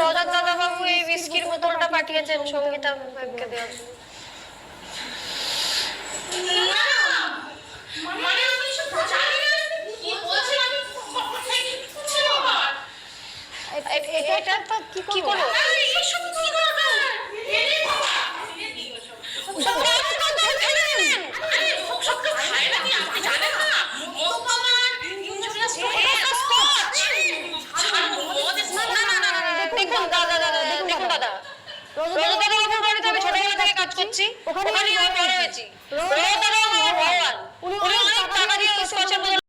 রজত দাদা বাবু এই বিস্কির পাঠিয়েছেন সঙ্গীতা ম্যামকে দেওয়ার জন্য এটা তো কি করব দাদা দাদা দেখুন দাদা। রোজদাদা ওখানে বাড়িতে আমি ছোটবেলা থেকে কাজ করছি। ওখানে আমি বড় হয়েছি